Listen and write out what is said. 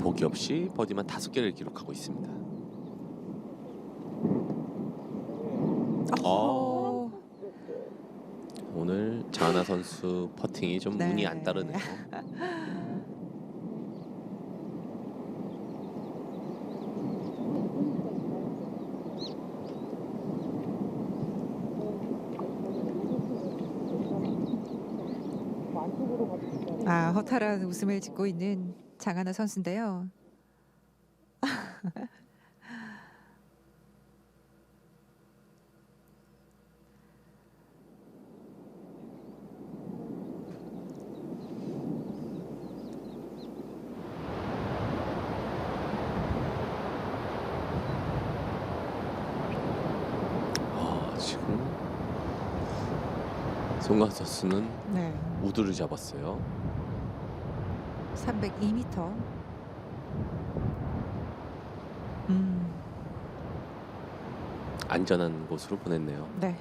보기 없이 버디만 다섯 개를 기록하고 있습니다. 어. 어. 오늘 장하나 선수 퍼팅이 좀 네. 운이 안 따르네요. 아 허탈한 웃음을 짓고 있는 장하나 선수인데요. 아, 지금 선수는 네. 우드를 잡았어요. 302m. 음, 안전한 곳으로 보냈네요. 네.